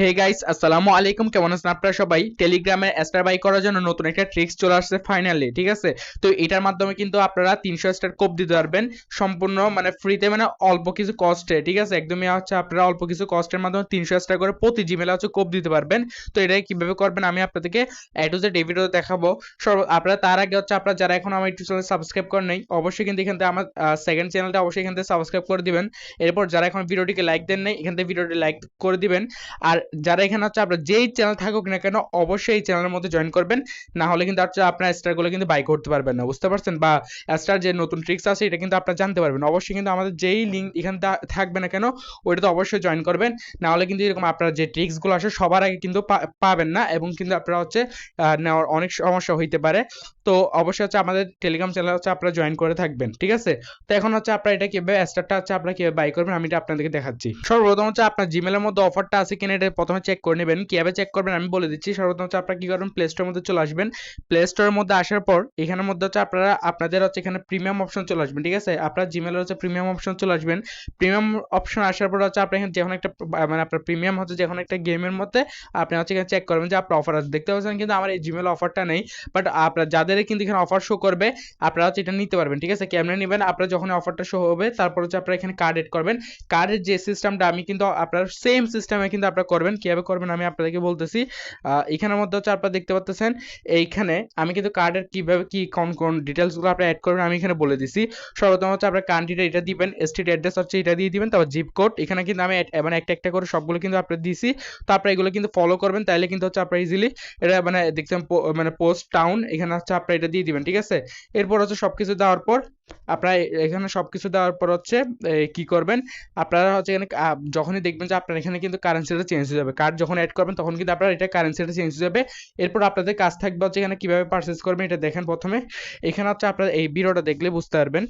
Hey guys আসসালামু আলাইকুম। কেমন আছেন আপনারা সবাই? টেলিগ্রামে স্টার বাই করার জন্য নতুন একটা ট্রিক্স চলে আসছে ফাইনালি ঠিক আছে? তো এটার মাধ্যমে কিন্তু আপনারা তিনশো স্টার কোপ দিতে পারবেন। সম্পূর্ণ মানে ফ্রিতে মানে অল্প কিছু কস্টে ঠিক আছে? একদমই হচ্ছে আপনারা অল্প কিছু কস্টের মাধ্যমে তিনশো স্টার করে প্রতি জিমেলে হচ্ছে কোপ দিতে পারবেন। তো এটা কীভাবে করবেন আমি আপনাদেরকে এ টু জেড ভিডিও দেখাবো। সর্ব আপনারা তার আগে হচ্ছে আপনারা যারা এখন আমার ইউটিউব চ্যানেল সাবস্ক্রাইব করেন নাই, অবশ্যই কিন্তু এখান থেকে আমার সেকেন্ড চ্যানেলটা অবশ্যই এখান থেকে সাবস্ক্রাইব করে দিবেন। এরপর যারা এখন ভিডিওটিকে লাইক দেন নাই, এখান থেকে ভিডিওটি লাইক করে দিবেন। আর যারা এখানে হচ্ছে আপনার যেই চ্যানেল থাকুক না কেন, অবশ্যই এই চ্যানেলের মধ্যে জয়েন করবেন। না হলে কিন্তু হচ্ছে আপনার স্টারগুলো কিন্তু বাই করতে পারবেন না, বুঝতে পারছেন? বা স্টার যে নতুন ট্রিক্স আছে, এটা কিন্তু আপনারা জানতে পারবেন। অবশ্যই কিন্তু আমাদের যেই লিঙ্ক এখানে থাকবে না কেন ওইটা তো অবশ্যই জয়েন করবেন। না হলে কিন্তু এরকম আপনার যে ট্রিক্সগুলো আসে সবার আগে কিন্তু পাবেন না এবং কিন্তু আপনারা হচ্ছে নেওয়ার অনেক সমস্যা হইতে পারে। তো অবশ্যই হচ্ছে আমাদের টেলিগ্রাম চ্যানেল হচ্ছে আপনারা জয়েন করে থাকবেন, ঠিক আছে? তো এখন হচ্ছে আপনারা এটা কীভাবে স্টারটা হচ্ছে আপনারা কীভাবে বাই করবেন, আমি এটা আপনাদেরকে দেখাচ্ছি। সর্বপ্রথম হচ্ছে আপনার জিমেলের মধ্যে অফারটা আছে কিনা, এটা প্রথমে চেক করে নেবেন। কীভাবে চেক করবেন আমি বলে দিচ্ছি। সর্বপ্রথম হচ্ছে আপনারা কি করবেন? প্লে স্টোরের মধ্যে চলে আসবেন। প্লে স্টোরের মধ্যে আসার পর এখানের মধ্যে হচ্ছে আপনারা, আপনাদের হচ্ছে এখানে প্রিমিয়াম অপশন চলে আসবেন ঠিক আছে? আপনার জিমেলের হচ্ছে প্রিমিয়াম অপশন চলে আসবেন। প্রিমিয়াম অপশন আসার পর হচ্ছে আপনি এখানে যখন একটা মানে আপনার প্রিমিয়াম হচ্ছে যখন একটা গেমের মধ্যে আপনি হচ্ছে এখানে চেক করবেন যে আপনার অফার আছে। দেখতে পাচ্ছেন কিন্তু আমার এই জিমেল অফারটা নেই বাট আপনার যাদের কিন্তু এখানে অফার শো করবে, আপনারা হচ্ছে এটা নিতে পারবেন, ঠিক আছে? কেমনে নেবেন? আপনারা যখন অফারটা শো হবে, তারপর হচ্ছে আপনারা এখানে কার্ড এড করবেন। কার্ডের যে সিস্টেমটা আমি কিন্তু আপনার সেম সিস্টেমে কিন্তু আপনারা করবেন, কীভাবে করবেন আমি আপনাদেরকে বলতেছি। এখানের মধ্যে হচ্ছে আপনারা দেখতে পাচ্ছেন এইখানে আমি কিন্তু কার্ডের কীভাবে কি কোন কোন ডিটেলসগুলো আপনারা অ্যাড করবেন আমি এখানে বলে দিছি। সর্বপ্রথম হচ্ছে আপনার কান্ট্রিটা এটা দিবেন স্টেট অ্যাড্রেস হচ্ছে এটা দিয়ে দিবেন, তারপর জিপ কোড এখানে কিন্তু আমি মানে একটা একটা করে সবগুলো কিন্তু আপনার দিছি। তো আপনারা এগুলো কিন্তু ফলো করবেন, তাহলে কিন্তু হচ্ছে আপনারা ইজিলি এটা মানে দেখছেন মানে পোস্ট টাউন এখানে হচ্ছে আপনারা এটা দিয়ে দিবেন, ঠিক আছে? এরপর হচ্ছে সবকিছু দেওয়ার পর আপনারা এখানে সবকিছু দেওয়ার পর হচ্ছে কি করবেন? আপনারা হচ্ছে এখানে যখনই দেখবেন যে আপনার এখানে কিন্তু কারেন্সিটা চেঞ্জ হয়ে যাবে। কার্ড যখন অ্যাড করবেন, তখন কিন্তু আপনার এটা কারেন্সিটা চেঞ্জ হয়ে যাবে। এরপর আপনাদের কাজ থাকবে হচ্ছে এখানে কীভাবে পারচেস করবেন, এটা দেখেন প্রথমে। এখানে হচ্ছে আপনারা এই বিরোটা দেখলে বুঝতে পারবেন।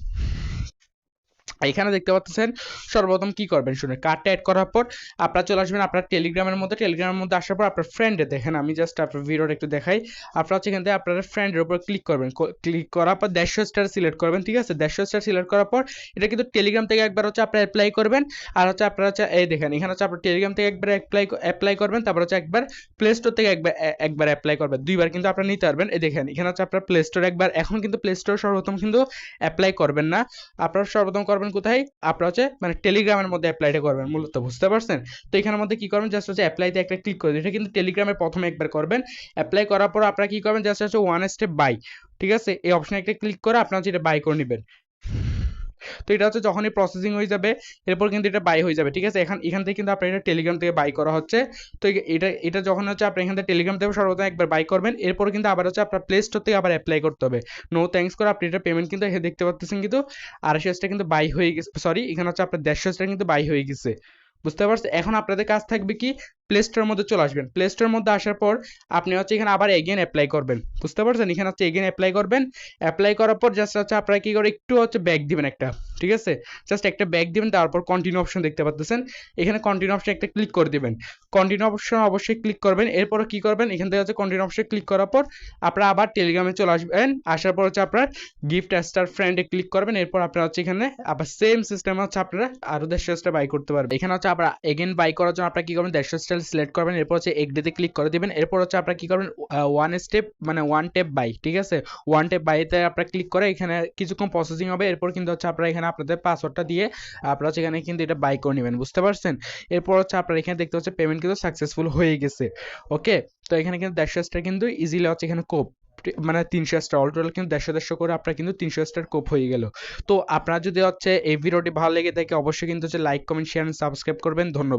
এখানে দেখতে পাচ্ছেন, সর্বপ্রথম কি করবেন শুনে কার্ডটা অ্যাড করার পর আপনারা চলে আসবেন আপনার টেলিগ্রামের মধ্যে টেলিগ্রামের মধ্যে আসার পর আপনার ফ্রেন্ডে দেখেন, আমি জাস্ট আপনার ভিডিওটা একটু দেখাই। আপনারা হচ্ছে এখান থেকে আপনার ফ্রেন্ডের উপর ক্লিক করবেন। ক্লিক করার পর দেড়শো স্টার সিলেক্ট করবেন, ঠিক আছে? দেড়শো স্টার সিলেক্ট করার পর এটা কিন্তু টেলিগ্রাম থেকে একবার হচ্ছে আপনার অ্যাপ্লাই করবেন। আর হচ্ছে আপনারা হচ্ছে, এই দেখেন, এখানে হচ্ছে আপনার টেলিগ্রাম থেকে একবার অ্যাপ্লাই অ্যাপ্লাই করবেন, তারপর হচ্ছে একবার প্লে স্টোর থেকে একবার একবার অ্যাপ্লাই করবেন। দুইবার কিন্তু আপনারা নিতে পারবেন। এই দেখেন, এখানে হচ্ছে আপনার প্লে স্টোর একবার, এখন কিন্তু প্লে স্টোর সর্বপ্রথম কিন্তু অ্যাপ্লাই করবেন না। আপনারা সর্বপ্রথম করবেন কোথায়? আপনারা হচ্ছে মানে টেলিগ্রামের মধ্যে অ্যাপ্লাইটা করবেন মূলত, বুঝতে পারছেন? তো এখানে মধ্যে কি করবেন? জাস্ট হচ্ছে অ্যাপ্লাইতে একটা ক্লিক করে এটা কিন্তু টেলিগ্রামে প্রথমে একবার করবেন। অ্যাপ্লাই করার পর আপনারা কি করবেন? জাস্ট হচ্ছে ওয়ান স্টেপ বাই ঠিক আছে? এই অপশনে একটা ক্লিক করে আপনারা হচ্ছে এটা বাই করে নেবেন। তো এটা হচ্ছে যখনই প্রসেসিং হয়ে যাবে, এরপর কিন্তু এটা বাই হয়ে যাবে, ঠিক আছে? এখান এখান থেকে কিন্তু আপনার এটা টেলিগ্রাম থেকে বাই করা হচ্ছে। তো এটা এটা যখন হচ্ছে আপনি এখান থেকে টেলিগ্রাম থেকে সর্বপ্রথম একবার বাই করবেন, এরপর কিন্তু আবার হচ্ছে আপনার প্লে স্টোর থেকে আবার অ্যাপ্লাই করতে হবে। নো থ্যাংকস করে আপনি এটা পেমেন্ট কিন্তু দেখতে পাচ্ছেন কিন্তু আড়াইশো কিন্তু বাই হয়ে গেছে সরি এখানে হচ্ছে আপনার দেড়শো কিন্তু বাই হয়ে গেছে। বুঝতে পারছি এখন আপনাদের কাজ থাকবে কি? প্লে স্টোরের মধ্যে চলে আসবেন। প্লে স্টোরের মধ্যে আসার পর আপনি হচ্ছে এখানে আবার এগেন অ্যাপ্লাই করবেন। বুঝতে পারছেন? এখানে হচ্ছে এগেন অ্যাপ্লাই করবেন। অ্যাপ্লাই করার পর জাস্ট হচ্ছে আপনারা কি করে একটু হচ্ছে ব্যাক দিবেন একটা, ঠিক আছে? জাস্ট একটা ব্যাক দিবেন, তারপর কন্টিনিউ অপশন দেখতে পাচ্ছেন এখানে কন্টিনিউ অপশন একটা ক্লিক করে দিবেন। কন্টিনিউ অপশন অবশ্যই ক্লিক করবেন। এরপর কি করবেন? এখান থেকে হচ্ছে কন্টিনিউ অপশন ক্লিক করার পর আপনারা আবার টেলিগ্রামে চলে আসবেন। আসার পর হচ্ছে আপনার গিফট স্টার ফ্রেন্ডে ক্লিক করবেন। এরপর আপনারা হচ্ছে এখানে আবার সেম সিস্টেম হচ্ছে আপনারা আরও দেড়শো স্টার বাই করতে পারবেন। এখানে হচ্ছে আপনারা এগেন বাই করার জন্য আপনারা কি করবেন? দেড়শো স্টার সিলেক্ট করবেন, এরপর হচ্ছে এগডেতে ক্লিক করে দিবেন, এরপর হচ্ছে আপনারা কি করবেন ওয়ান স্টেপ মানে ওয়ান টেপ বাই ঠিক আছে? ওয়ান টেপ বাইতে আপনারা ক্লিক করে এখানে কিছুক্ষণ প্রসেসিং হবে, এরপর কিন্তু হচ্ছে আপনারা এখানে আপনাদের পাসওয়ার্ডটা দিয়ে আপনারা হচ্ছে এখানে কিন্তু এটা বাই করে নেবেন, বুঝতে পারছেন? এরপর হচ্ছে আপনারা এখানে দেখতে হচ্ছে পেমেন্ট কিন্তু সাকসেসফুল হয়ে গেছে ওকে তো এখানে কিন্তু দেড়শো স্টার কিন্তু ইজিলি হচ্ছে এখানে কোপ মানে তিনশো স্টার অল টোটাল কিন্তু দেড়শো দেড়শো করে আপনার কিন্তু তিনশো স্টার কোপ হয়ে গেল। তো আপনার যদি হচ্ছে এই ভিডিওটি ভালো লেগে থাকে, অবশ্যই কিন্তু হচ্ছে লাইক কমেন্ট শেয়ার সাবস্ক্রাইব করবেন, ধন্যবাদ।